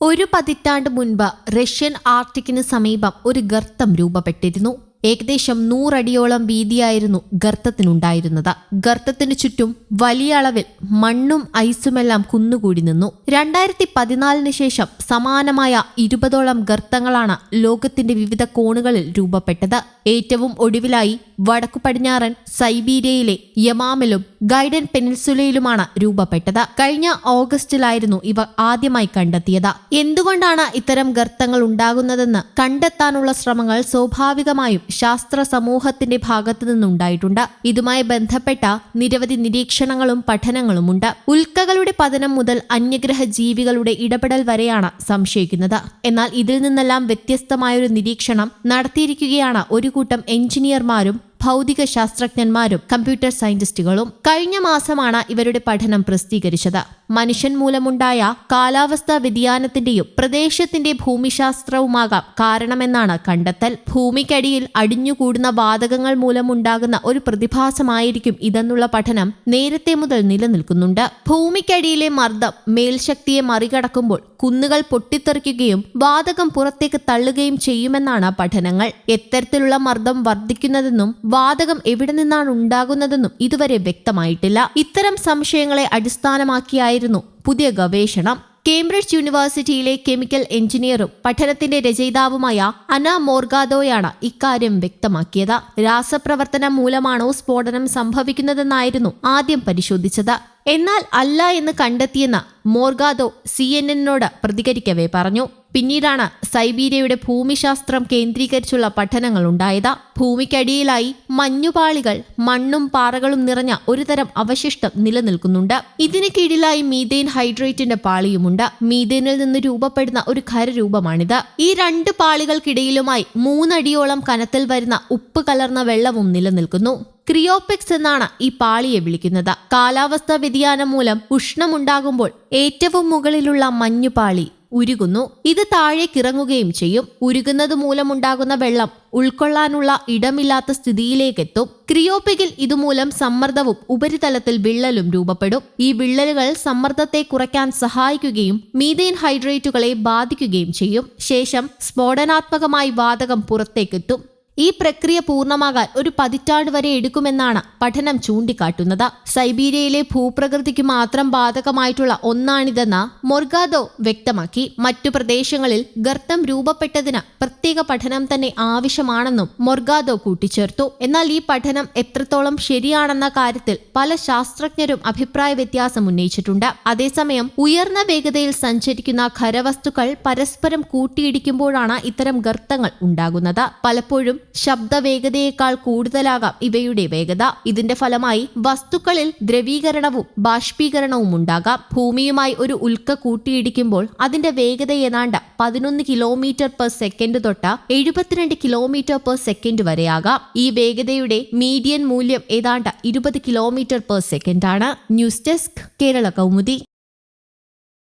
ഒരു പതിറ്റാണ്ട് മുൻപ് റഷ്യൻ ആർട്ടിക്കിന് സമീപം ഒരു ഗർത്തം രൂപപ്പെട്ടിരുന്നു. ഏകദേശം നൂറടിയോളം വീതിയായിരുന്നു ഗർത്തത്തിനുണ്ടായിരുന്നത്. ഗർത്തത്തിനു ചുറ്റും വലിയ അളവിൽ മണ്ണും ഐസുമെല്ലാം കുന്നുകൂടി നിന്നു. രണ്ടായിരത്തി പതിനാലിന് ശേഷം സമാനമായ ഇരുപതോളം ഗർത്തങ്ങളാണ് ലോകത്തിന്റെ വിവിധ കോണുകളിൽ രൂപപ്പെട്ടത്. ഏറ്റവും ഒടുവിലായി വടക്കു പടിഞ്ഞാറൻ സൈബീരിയയിലെ യമാമിലും ഗൈഡൻ പെനിൻസുലയിലുമാണ് രൂപപ്പെട്ടത്. കഴിഞ്ഞ ഓഗസ്റ്റിലായിരുന്നു ഇവ ആദ്യമായി കണ്ടെത്തിയത്. എന്തുകൊണ്ടാണ് ഇത്തരം ഗർത്തങ്ങൾ ഉണ്ടാകുന്നതെന്ന് കണ്ടെത്താനുള്ള ശ്രമങ്ങൾ സ്വാഭാവികമായും ശാസ്ത്ര സമൂഹത്തിന്റെ ഭാഗത്തു നിന്നുണ്ടായിട്ടുണ്ട്. ഇതുമായി ബന്ധപ്പെട്ട നിരവധി നിരീക്ഷണങ്ങളും പഠനങ്ങളുമുണ്ട്. ഉൽക്കകളുടെ പതനം മുതൽ അന്യഗ്രഹ ജീവികളുടെ ഇടപെടൽ വരെയാണ് സംശയിക്കുന്നത്. എന്നാൽ ഇതിൽ നിന്നെല്ലാം വ്യത്യസ്തമായൊരു നിരീക്ഷണം നടത്തിയിരിക്കുകയാണ് ഒരു കൂട്ടം എഞ്ചിനീയർമാരും ഭൗതിക ശാസ്ത്രജ്ഞന്മാരും കമ്പ്യൂട്ടർ സയന്റിസ്റ്റുകളും കഴിഞ്ഞ മാസമാണ് ഇവരുടെ പഠനം പ്രസിദ്ധീകരിച്ചത്. മനുഷ്യൻ മൂലമുണ്ടായ കാലാവസ്ഥാ വ്യതിയാനത്തിന്റെയും പ്രദേശത്തിന്റെ ഭൂമിശാസ്ത്രവുമാകാം കാരണമെന്നാണ് കണ്ടെത്തൽ. ഭൂമിക്കടിയിൽ അടിഞ്ഞുകൂടുന്ന വാതകങ്ങൾ മൂലമുണ്ടാകുന്ന ഒരു പ്രതിഭാസമായിരിക്കും ഇതെന്നുള്ള പഠനം നേരത്തെ മുതൽ നിലനിൽക്കുന്നുണ്ട്. ഭൂമിക്കടിയിലെ മർദ്ദം മേൽശക്തിയെ മറികടക്കുമ്പോൾ കുന്നുകൾ പൊട്ടിത്തെറിക്കുകയും വാതകം പുറത്തേക്ക് തള്ളുകയും ചെയ്യുമെന്നാണ് പഠനങ്ങൾ. എത്തരത്തിലുള്ള മർദ്ദം വർദ്ധിക്കുന്നതെന്നും വാതകം എവിടെ നിന്നാണ് ഉണ്ടാകുന്നതെന്നും ഇതുവരെ വ്യക്തമായിട്ടില്ല. ഇത്തരം സംശയങ്ങളെ അടിസ്ഥാനമാക്കിയായിരുന്നു പുതിയ ഗവേഷണം. കേംബ്രിഡ്ജ് യൂണിവേഴ്സിറ്റിയിലെ കെമിക്കൽ എഞ്ചിനീയറും പഠനത്തിന്റെ രചയിതാവുമായ അന മോർഗാദോയാണ് ഇക്കാര്യം വ്യക്തമാക്കിയത്. രാസപ്രവർത്തനം മൂലമാണോ സ്ഫോടനം സംഭവിക്കുന്നതെന്നായിരുന്നു ആദ്യം പരിശോധിച്ചത്. എന്നാൽ അല്ല എന്ന് കണ്ടെത്തിയെന്ന് മോർഗാദോ സി എൻ എന്നിനോട് പ്രതികരിക്കവേ പറഞ്ഞു. പിന്നീടാണ് സൈബീരിയയുടെ ഭൂമിശാസ്ത്രം കേന്ദ്രീകരിച്ചുള്ള പഠനങ്ങൾ ഉണ്ടായത്. ഭൂമിക്കടിയിലായി മഞ്ഞുപാളികൾ മണ്ണും പാറകളും നിറഞ്ഞ ഒരുതരം അവശിഷ്ടം നിലനിൽക്കുന്നുണ്ട്. ഇതിന് കീഴിലായി മീഥേൻ ഹൈഡ്രേറ്റിന്റെ പാളിയുമുണ്ട്. മീതേനിൽ നിന്ന് രൂപപ്പെടുന്ന ഒരു ഖരരൂപമാണിത്. ഈ രണ്ട് പാളികൾക്കിടയിലുമായി മൂന്നടിയോളം കനത്തിൽ വരുന്ന ഉപ്പ് കലർന്ന വെള്ളവും നിലനിൽക്കുന്നു. ക്രിയോപെക്സ് എന്നാണ് ഈ പാളിയെ വിളിക്കുന്നത്. കാലാവസ്ഥാ വ്യതിയാനം മൂലം ഉഷ്ണമുണ്ടാകുമ്പോൾ ഏറ്റവും മുകളിലുള്ള മഞ്ഞുപാളി ഉരുകുന്നു. ഇത് താഴേക്കിറങ്ങുകയും ചെയ്യും. ഉരുകുന്നത് മൂലമുണ്ടാകുന്ന വെള്ളം ഉൾക്കൊള്ളാനുള്ള ഇടമില്ലാത്ത സ്ഥിതിയിലേക്കെത്തും. ക്രിയോപ്പിക്കിൽ ഇതുമൂലം സമ്മർദ്ദവും ഉപരിതലത്തിൽ വിള്ളലും രൂപപ്പെടും. ഈ വിള്ളലുകൾ സമ്മർദ്ദത്തെ കുറയ്ക്കാൻ സഹായിക്കുകയും മീഥേൻ ഹൈഡ്രേറ്റുകളെ ബാധിക്കുകയും ചെയ്യും. ശേഷം സ്ഫോടനാത്മകമായി വാതകം പുറത്തേക്കെത്തും. ഈ പ്രക്രിയ പൂർണമാകാൻ ഒരു പതിറ്റാണ്ട് വരെ എടുക്കുമെന്നാണ് പഠനം ചൂണ്ടിക്കാട്ടുന്നത്. സൈബീരിയയിലെ ഭൂപ്രകൃതിക്ക് മാത്രം ബാധകമായിട്ടുള്ള ഒന്നാണിതെന്ന് മൊർഗാദോ വ്യക്തമാക്കി. മറ്റു പ്രദേശങ്ങളിൽ ഗർത്തം രൂപപ്പെട്ടതിന് പ്രത്യേക പഠനം തന്നെ ആവശ്യമാണെന്നും മൊർഗാദോ കൂട്ടിച്ചേർത്തു. എന്നാൽ ഈ പഠനം എത്രത്തോളം ശരിയാണെന്ന കാര്യത്തിൽ പല ശാസ്ത്രജ്ഞരും അഭിപ്രായ വ്യത്യാസം ഉന്നയിച്ചിട്ടുണ്ട്. അതേസമയം ഉയർന്ന വേഗതയിൽ സഞ്ചരിക്കുന്ന ഖരവസ്തുക്കൾ പരസ്പരം കൂട്ടിയിടിക്കുമ്പോഴാണ് ഇത്തരം ഗർത്തങ്ങൾ ഉണ്ടാകുന്നത്. പലപ്പോഴും ശബ്ദവേഗതയേക്കാൾ കൂടുതലാകാം ഇവയുടെ വേഗത. ഇതിന്റെ ഫലമായി വസ്തുക്കളിൽ ദ്രവീകരണവും ബാഷ്പീകരണവും ഉണ്ടാകാം. ഭൂമിയുമായി ഒരു ഉൽക്ക കൂട്ടിയിടിക്കുമ്പോൾ അതിന്റെ വേഗത ഏതാണ്ട് പതിനൊന്ന് കിലോമീറ്റർ പെർ സെക്കൻഡ് തൊട്ട് എഴുപത്തിരണ്ട് കിലോമീറ്റർ പെർ സെക്കൻഡ് വരെയാകാം. ഈ വേഗതയുടെ മീഡിയൻ മൂല്യം ഏതാണ്ട് ഇരുപത് kilometre per സെക്കൻഡാണ്. News desk Kerala Kaumudi.